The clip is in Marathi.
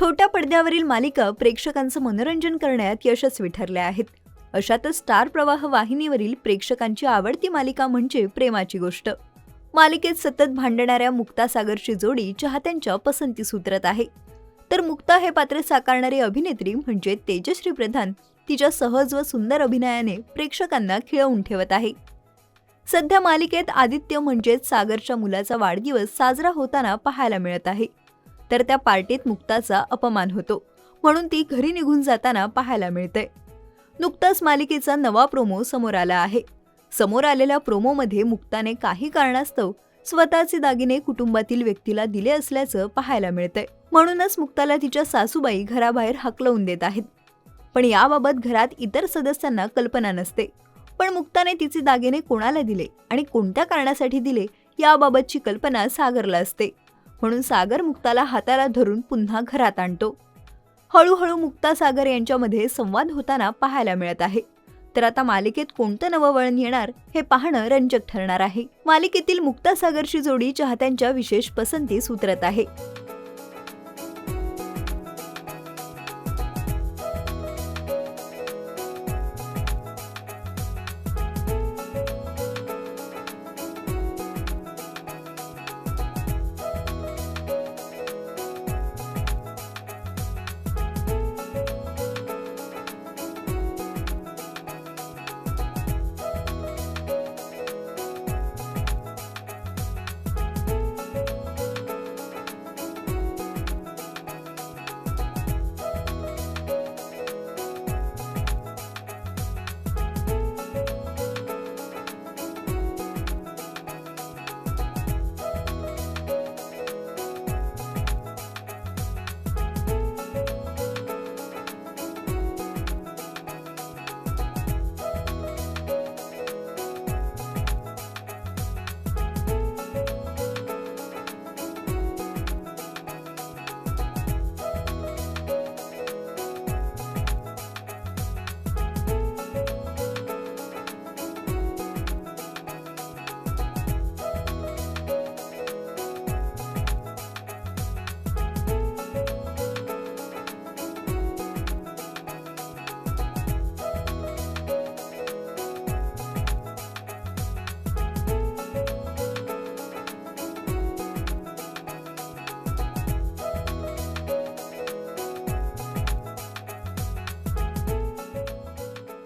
छोट्या पडद्यावरील मालिका प्रेक्षकांचं मनोरंजन करण्यात यशस्वी ठरल्या आहेत. अशातच स्टार प्रवाह वाहिनीवरील प्रेक्षकांची आवडती मालिका म्हणजे प्रेमाची गोष्ट. मालिकेत सतत भांडणाऱ्या मुक्ता सागरची जोडी चाहत्यांच्या पसंतीस उतरत आहे. तर मुक्ता हे पात्र साकारणारी अभिनेत्री म्हणजे तेजश्री प्रधान तिच्या सहज व सुंदर अभिनयाने प्रेक्षकांना खिळवून ठेवत आहे. सध्या मालिकेत आदित्य म्हणजेच सागरच्या मुलाचा वाढदिवस साजरा होताना पाहायला मिळत आहे. तर त्या पार्टीत मुक्ताचा अपमान होतो. म्हणून ती घरी निघून जाताना पाहायला मिळते नुकताच मालिकेचा नवा प्रोमो समोर आला आहे. समोर आलेल्या प्रोमोमध्ये मुक्ताने काही कारणास्तव स्वतःचे दागिने कुटुंबातील व्यक्तीला दिले असल्याचं पाहायला मिळतंय. म्हणूनच मुक्ताला तिच्या सासूबाई घराबाहेर हकलवून देत आहेत. पण याबाबत घरात इतर सदस्यांना कल्पना नसते. पण मुक्ताने तिचे दागिने कोणाला दिले आणि कोणत्या कारणासाठी दिले याबाबतची कल्पना सागरला असते. म्हणून सागर मुक्ताला हाताला धरून पुन्हा घरात आणतो. हळूहळू मुक्ता सागर यांच्यामध्ये संवाद होताना पाहायला मिळत आहे. तर आता मालिकेत कोणतं नवं वळण येणार हे पाहणं रंजक ठरणार आहे. मालिकेतील मुक्ता सागरची जोडी चाहत्यांच्या विशेष पसंतीस उतरत आहे.